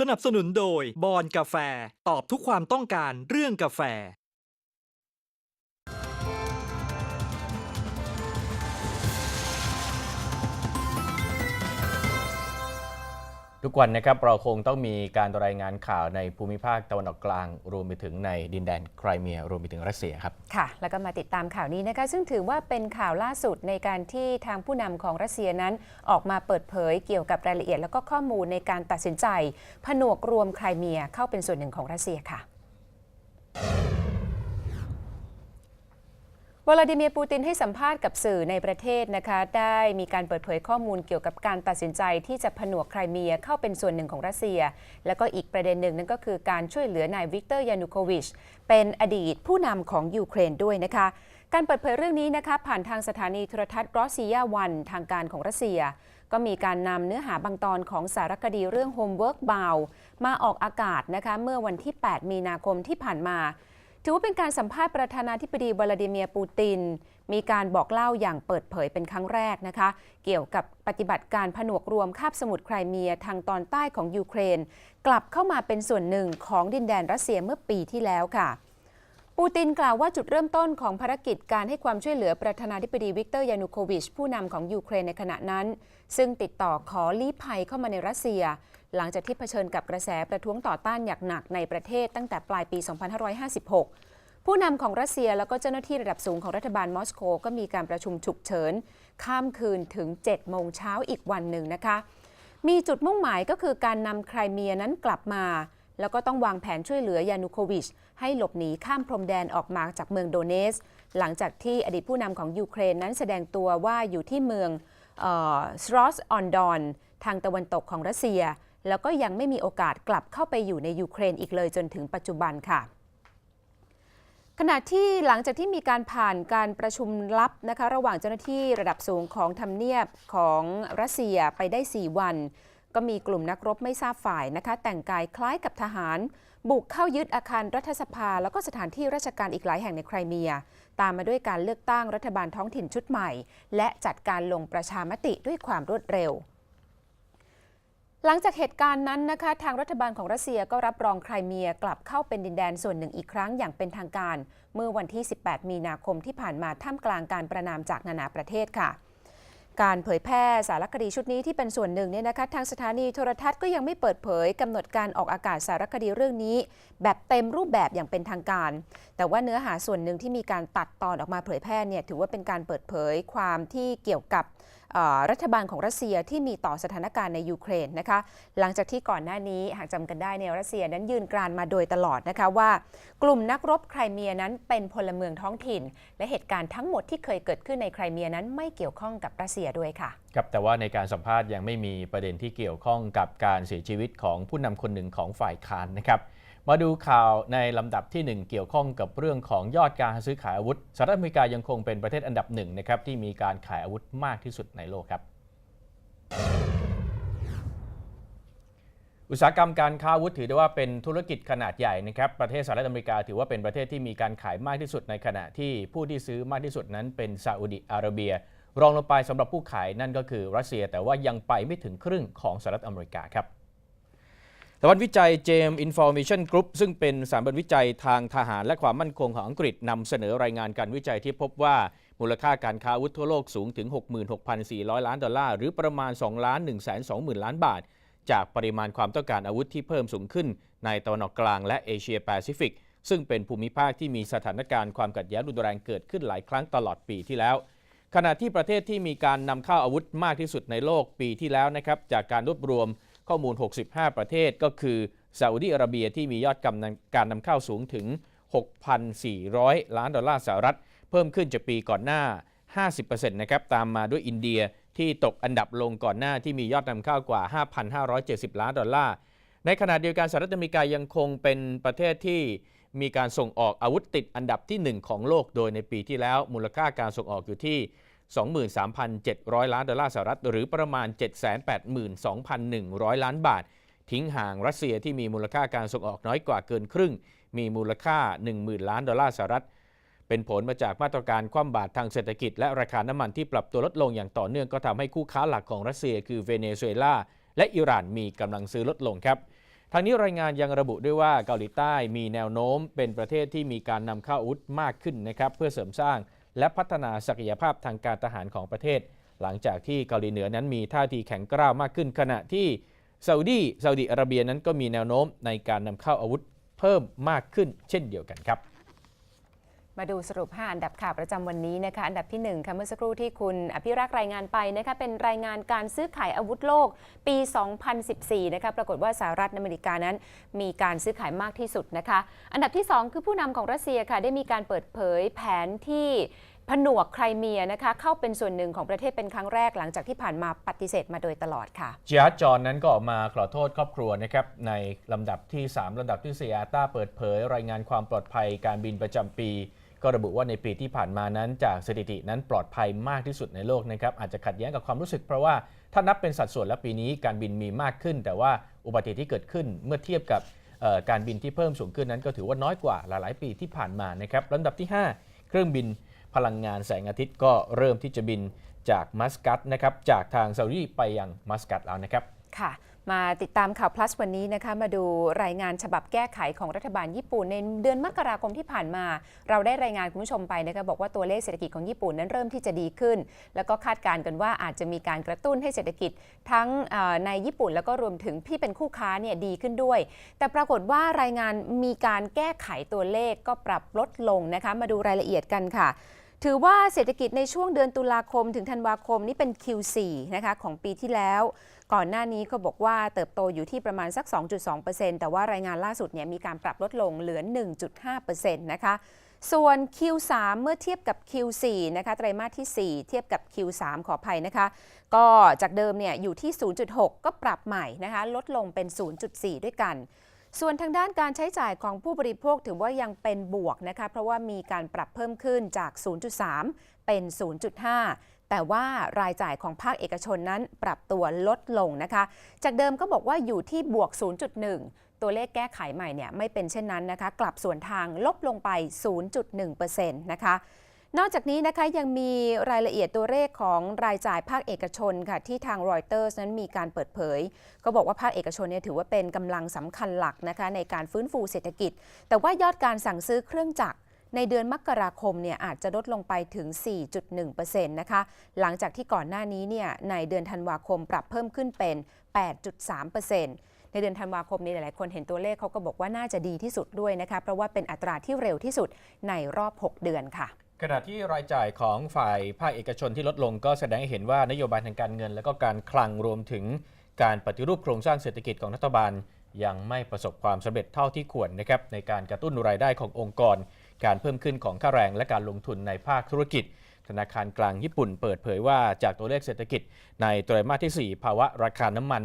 สนับสนุนโดยบอนกาแฟ ตอบทุกความต้องการเรื่องกาแฟ ทุกวันนะครับเราคงต้องมีการรายงานข่าวในภูมิภาคตะวันออกกลาง รวมไปถึงในดินแดนไครเมีย รวมไปถึงรัสเซียครับ ค่ะ แล้วก็มาติดตามข่าวนี้นะคะซึ่งถือว่าเป็นข่าวล่าสุดในการที่ทางผู้นำของรัสเซียนั้น ออกมาเปิดเผยเกี่ยวกับรายละเอียด แล้วก็ข้อมูลในการตัดสินใจ ผนวกรวมไครเมียเข้าเป็นส่วนหนึ่งของรัสเซียค่ะ วลาดิเมียร์ปูตินให้สัมภาษณ์กับสื่อในประเทศนะคะ ได้มีการเปิดเผยข้อมูลเกี่ยวกับการตัดสินใจที่จะผนวกไครเมียเข้าเป็นส่วนหนึ่งของรัสเซีย แล้วก็อีกประเด็นหนึ่งนั่นก็คือการช่วยเหลือนายวิกเตอร์ยานุโควิช เป็นอดีตผู้นำของยูเครนด้วยนะคะ การเปิดเผยเรื่องนี้นะคะผ่านทางสถานีโทรทัศน์รอสเซียวันทางการของรัสเซีย ก็มีการนำเนื้อหาบางตอนของสารคดีเรื่อง Homework b o u มาออกอากาศนะคะเมื่อวันที่ 8 มีนาคมที่ผ่านมา ถือว่าเป็นการสัมภาษณ์ประธานาธิบดีวลาดิเมียร์ปูติน มีการบอกเล่าอย่างเปิดเผยเป็นครั้งแรกนะคะ เกี่ยวกับปฏิบัติการผนวกรวมคาบสมุทรไครเมียทางตอนใต้ของยูเครน กลับเข้ามาเป็นส่วนหนึ่งของดินแดนรัสเซียเมื่อปีที่แล้วค่ะ ปูตินกล่าวว่าจุดเริ่มต้นของภารกิจการให้ความช่วยเหลือประธานาธิบดีวิกเตอร์ยานุโควิช ผู้นำของยูเครนในขณะนั้น ซึ่งติดต่อขอลี้ภัยเข้ามาในรัสเซีย หลังจากที่เผชิญกับกระแสประท้วงต่อต้านอย่างหนักในประเทศตั้งแต่ปลายปี 2556 ผู้นำของรัสเซียแล้วก็เจ้าหน้าที่ระดับสูงของรัฐบาลมอสโกก็มีการประชุมฉุกเฉิน ข้ามคืนถึง 7 โมงเช้าอีกวันหนึ่งนะคะ มีจุดมุ่งหมายก็คือการนำไครเมียนั้นกลับมา แล้วก็ต้องวางแผนช่วยเหลือยานุโควิช ให้หลบหนีข้ามพรมแดนออกมาจากเมืองโดเนส หลังจากที่อดีตผู้นำของยูเครนนั้นแสดงตัวว่าอยู่ที่เมืองสรอสออนดอนทางตะวันตกของรัสเซีย แล้วก็ยังไม่มีโอกาสกลับเข้าไปอยู่ในยูเครนอีกเลยจนถึงปัจจุบันค่ะขณะที่หลังจากที่มีการผ่านการประชุมลับนะคะระหว่างเจ้าหน้าที่ระดับสูงของทำเนียบของรัสเซียไปได้ 4 วัน ก็มีกลุ่มนักรบไม่ทราบฝ่ายนะคะ แต่งกายคล้ายกับทหาร บุกเข้ายึดอาคารรัฐสภา แล้วก็สถานที่ราชการอีกหลายแห่งในไครเมีย ตามมาด้วยการเลือกตั้งรัฐบาลท้องถิ่นชุดใหม่ และจัดการลงประชามติด้วยความรวดเร็วหลังจากเหตุการณ์นั้นนะคะ ทางรัฐบาลของรัสเซียก็รับรองไครเมียกลับเข้าเป็นดินแดนส่วนหนึ่งอีกครั้งอย่างเป็นทางการ เมื่อวันที่ 18 มีนาคมที่ผ่านมาท่ามกลางการประนามจากนานาประเทศค่ะ การเผยแพร่สารคดีชุดนี้ที่เป็นส่วนหนึ่งเนี่ยนะคะทางสถานีโทรทัศน์ก็ยังไม่เปิดเผยกำหนดการออกอากาศสารคดีเรื่องนี้ แบบเต็มรูปแบบอย่างเป็นทางการ แต่ว่าเนื้อหาส่วนหนึ่งที่มีการตัดตอนออกมาเผยแพร่เนี่ยถือว่าเป็นการเปิดเผยความที่เกี่ยวกับ รัฐบาลของรัสเซียที่มีต่อสถานการณ์ในยูเครนนะคะ หลังจากที่ก่อนหน้านี้หากจำกันได้เนี่ยรัสเซียนั้นยืนกรานมาโดยตลอดนะคะว่า กลุ่มนักรบไครเมียนั้นเป็นพลเมืองท้องถิ่น และเหตุการณ์ทั้งหมดที่เคยเกิดขึ้นในไครเมียนั้นไม่เกี่ยวข้องกับรัสเซียด้วยค่ะครับแต่ว่าในการสัมภาษณ์ยังไม่มีประเด็นที่เกี่ยวข้องกับการเสียชีวิตของผู้นำคนหนึ่งของฝ่ายค้านนะครับ มาดูข่าวในลำดับที่ 1 เกี่ยวข้องกับเรื่องของยอดการซื้อขายอาวุธสหรัฐอเมริกายังคงเป็นประเทศอันดับหนึ่งนะครับที่มีการขายอาวุธมากที่สุดในโลกครับ อุตสาหกรรมการค้าอาวุธถือได้ว่าเป็นธุรกิจขนาดใหญ่นะครับประเทศสหรัฐอเมริกาถือว่าเป็นประเทศที่มีการขายมากที่สุดในขณะที่ผู้ที่ซื้อมากที่สุดนั้นเป็นซาอุดิอาระเบีย รองลงไปสำหรับผู้ขายนั่นก็คือรัสเซีย แต่ว่ายังไปไม่ถึงครึ่งของสหรัฐอเมริกาครับ สถาบันวิจัย James Information Group ซึ่งเป็นสถาบันวิจัยทางทหารและความมั่นคงของอังกฤษนำเสนอรายงานการวิจัยที่พบว่ามูลค่าการค้าอาวุธทั่วโลกสูงถึง 66,400 ล้านดอลลาร์ หรือประมาณ 2 ล้าน120,000 ล้านบาท จากปริมาณความต้องการอาวุธที่เพิ่มสูงขึ้น ในตะวันออกกลางและเอเชียแปซิฟิก ซึ่งเป็นภูมิภาคที่มีสถานการณ์ความขัดแย้งรุนแรงเกิดขึ้นหลายครั้งตลอดปีที่แล้ว ขณะที่ประเทศที่มีการนำเข้าอาวุธมากที่สุดในโลกปีที่แล้วนะครับจากการรวบรวม ข้อมูล 65 ประเทศก็คือซาอุดิอาระเบียที่มียอดกำลังการนำเข้าสูงถึง 6,400 ล้านดอลลาร์สหรัฐ เพิ่มขึ้นจากปีก่อนหน้า 50%นะครับตามมาด้วยอินเดียที่ตกอันดับลงก่อนหน้าที่มียอดนำเข้ากว่า 5,570 ล้านดอลลาร์ ในขณะเดียวกันสหรัฐอเมริกายังคงเป็นประเทศที่มีการส่งออกอาวุธติดอันดับที่ 1 ของโลกโดยในปีที่แล้วมูลค่าการส่งออกอยู่ที่ 23,700 ล้านดอลลาร์สหรัฐ หรือประมาณ 782,100 ล้านบาท ทิ้งห่างรัสเซียที่มีมูลค่าการส่งออกน้อยกว่าเกินครึ่ง มีมูลค่า 10,000 ล้านดอลลาร์สหรัฐ เป็นผลมาจากมาตรการคว่ำบาตรทางเศรษฐกิจและราคาน้ำมันที่ปรับตัวลดลงอย่างต่อเนื่องก็ทำให้คู่ค้าหลักของรัสเซีย คือเวเนซุเอลาและอิหร่านมีกำลังซื้อลดลงครับทางนี้รายงานยังระบุด้วยว่าเกาหลีใต้มีแนวโน้มเป็นประเทศที่มีการนำเข้าอาวุธมากขึ้นนะครับเพื่อเสริมสร้าง และพัฒนาศักยภาพทางการทหารของประเทศ หลังจากที่เกาหลีเหนือนั้นมีท่าทีแข็งกร้าวมากขึ้น ขณะที่ซาอุดีซาอุดีอาระเบียนั้นก็มีแนวโน้มในการนำเข้าอาวุธเพิ่มมากขึ้นเช่นเดียวกันครับ มาดูสรุป 5 อันดับข่าวประจำวันนี้นะคะอันดับที่ 1ค่ะเมื่อสักครู่ที่คุณอภิรักษ์รายงานไปนะคะเป็นรายงานการซื้อขายอาวุธโลกปี 2014 นะคะปรากฏว่าสหรัฐอเมริกานั้น มีการซื้อขายมากที่สุดนะคะ อันดับที่ 2 คือผู้นำของรัสเซียค่ะได้มีการเปิดเผยแผนที่ผนวกไครเมียนะคะเข้าเป็นส่วนหนึ่งของประเทศเป็นครั้งแรกหลังจากที่ผ่านมาปฏิเสธมาโดยตลอดค่ะจิอาร์จอนนั้นก็ออกมาขอโทษครอบครัวนะครับในลำดับที่ 3ลำดับที่เซียต้าเปิดเผย รายงานความปลอดภัยการบินประจำปี ก็ระบุว่าในปีที่ผ่านมานั้นจากสถิตินั้นปลอดภัยมากที่สุดในโลกนะครับอาจจะขัดแย้งกับความรู้สึกเพราะว่าถ้านับเป็นสัดส่วนแล้วปีนี้การบินมีมากขึ้น แต่ว่าอุบัติเหตุที่เกิดขึ้นเมื่อเทียบกับการบินที่เพิ่มสูงขึ้นนั้น ก็ถือว่าน้อยกว่าหลาย ๆ ปีที่ผ่านมานะครับลำดับที่ 5 เครื่องบินพลังงานแสงอาทิตย์ก็เริ่มที่จะบินจากมัสกัตนะครับจากทางซาอุดีไปยังมัสกัตแล้วนะครับค่ะ มาติดตามข่าว plus วันนี้นะคะมาดูรายงานฉบับแก้ไขของรัฐบาลญี่ปุ่นในเดือนมกราคมที่ผ่านมา เราได้รายงานคุณผู้ชมไปนะคะบอกว่าตัวเลขเศรษฐกิจของญี่ปุ่นนั้นเริ่มที่จะดีขึ้น แล้วก็คาดการณ์กันว่าอาจจะมีการกระตุ้นให้เศรษฐกิจทั้งในญี่ปุ่นแล้วก็รวมถึงที่เป็นคู่ค้าเนี่ยดีขึ้นด้วย แต่ปรากฏว่ารายงานมีการแก้ไขตัวเลขก็ปรับลดลงนะคะมาดูรายละเอียดกันค่ะถือว่าเศรษฐกิจในช่วงเดือนตุลาคมถึงธันวาคมนี่เป็น Q4 นะคะของปีที่แล้ว ก่อนหน้านี้ก็บอกว่าเติบโตอยู่ที่ประมาณสัก 2.2%แต่ว่ารายงานล่าสุดเนี่ยมีการปรับลดลงเหลือ 1.5%นะคะส่วน Q3 เมื่อเทียบกับ Q4 นะคะไตรมาสที่ 4 เทียบกับ Q3 ขออภัยนะคะ ก็จากเดิมเนี่ยอยู่ที่ 0.6 ก็ปรับใหม่นะคะลดลงเป็น 0.4 ด้วยกัน ส่วนทางด้านการใช้จ่ายของผู้บริโภคถือว่ายังเป็นบวกนะคะเพราะว่ามีการปรับเพิ่มขึ้นจาก 0.3 เป็น 0.5 แต่ว่ารายจ่ายของภาคเอกชนนั้นปรับตัวลดลงนะคะ จากเดิมก็บอกว่าอยู่ที่บวก 0.1 ตัวเลขแก้ไขใหม่เนี่ยไม่เป็นเช่นนั้นนะคะ กลับส่วนทางลบลงไป 0.1%นะคะนอกจากนี้นะคะยังมีรายละเอียดตัวเลขของรายจ่ายภาคเอกชนค่ะที่ทางรอยเตอร์สนั้นมีการเปิดเผย ก็บอกว่าภาคเอกชนเนี่ยถือว่าเป็นกำลังสำคัญหลักนะคะในการฟื้นฟูเศรษฐกิจ แต่ว่ายอดการสั่งซื้อเครื่องจักร ในเดือนมกราคมเนี่ยอาจจะลดลงไปถึง 4.1%นะคะ หลังจากที่ก่อนหน้านี้เนี่ยในเดือนธันวาคมปรับเพิ่มขึ้นเป็น 8.3%ในเดือนธันวาคมนี้หลาย ๆ คนเห็นตัวเลขเขาก็บอกว่าน่าจะดีที่สุดด้วยนะคะ เพราะว่าเป็นอัตราที่เร็วที่สุดในรอบ 6 เดือนค่ะ ขณะที่รายจ่ายของฝ่ายภาคเอกชนที่ลดลงก็แสดงให้เห็นว่านโยบายทางการเงิน และก็การคลังรวมถึงการปฏิรูปโครงสร้างเศรษฐกิจของรัฐบาล ยังไม่ประสบความสำเร็จเท่าที่ควรนะครับในการกระตุ้นรายได้ขององค์กร การเพิ่มขึ้นของค่าแรงและการลงทุนในภาคธุรกิจ ธนาคารกลางญี่ปุ่นเปิดเผยว่าจากตัวเลขเศรษฐกิจในไตรมาสที่ 4 ภาวะราคาน้ำมัน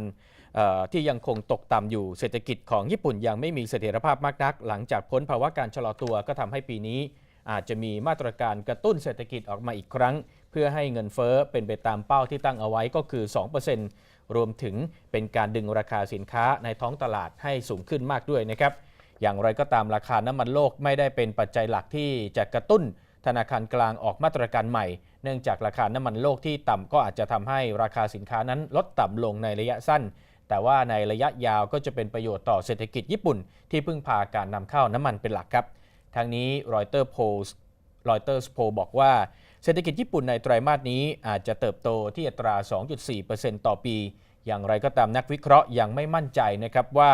ที่ยังคงตกต่ำอยู่เศรษฐกิจของญี่ปุ่นยังไม่มีเสถียรภาพมากนัก หลังจากพ้นภาวะการชะลอตัวก็ทำให้ปีนี้ อาจจะมีมาตรการกระตุ้นเศรษฐกิจออกมาอีกครั้ง เพื่อให้เงินเฟ้อเป็นไปตามเป้าที่ตั้งเอาไว้ก็คือ 2%รวมถึงเป็นการดึงราคาสินค้าในท้องตลาดให้สูงขึ้นมากด้วยนะครับ อย่างไรก็ตามราคาน้ำมันโลกไม่ได้เป็นปัจจัยหลักที่จะกระตุ้นธนาคารกลางออกมาตรการใหม่ เนื่องจากราคาน้ำมันโลกที่ต่ำก็อาจจะทำให้ราคาสินค้านั้นลดต่ำลงในระยะสั้น แต่ว่าในระยะยาวก็จะเป็นประโยชน์ต่อเศรษฐกิจญี่ปุ่น ที่พึ่งพาการนำเข้าน้ำมันเป็นหลักครับ ทางนี้รอยเตอร์โพลรอยเตอร์สโพบอกว่า เศรษฐกิจญี่ปุ่นในไตรมาสนี้อาจจะเติบโตที่อัตรา 2.4%ต่อปี อย่างไรก็ตามนักวิเคราะห์ยังไม่มั่นใจนะครับว่า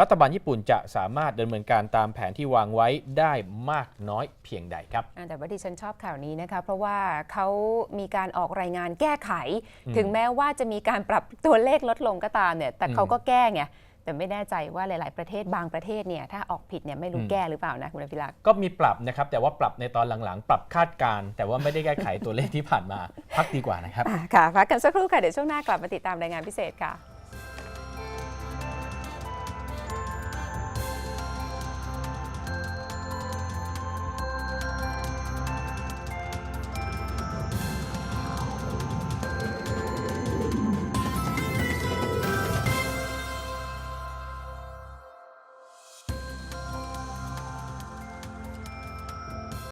รัฐบาลญี่ปุ่นจะสามารถดำเนินการตามแผนที่วางไว้ได้มากน้อยเพียงใดครับอ่าแต่ว่าดิฉันชอบข่าวนี้นะคะ เพราะว่าเขามีการออกรายงานแก้ไขอืมถึงแม้ว่าจะมีการปรับตัวเลขลดลงก็ตามเนี่ย แต่อืมเขาก็แก้ไงแต่ไม่แน่ใจว่าหลาย ๆ ประเทศบางประเทศเนี่ยถ้าออกผิดเนี่ยไม่รู้อืมแก้หรือเปล่านะคุณอภิรักษ์ก็มีปรับนะครับ แต่ว่าปรับในตอนหลัง ๆ ปรับคาดการณ์แต่ว่าไม่ได้แก้ไขตัวเลขที่ผ่านมา พักดีกว่านะครับอะค่ะพักกันสักครู่ค่ะ เดี๋ยวช่วงหน้ากลับมาติดตามรายงานพิเศษค่ะ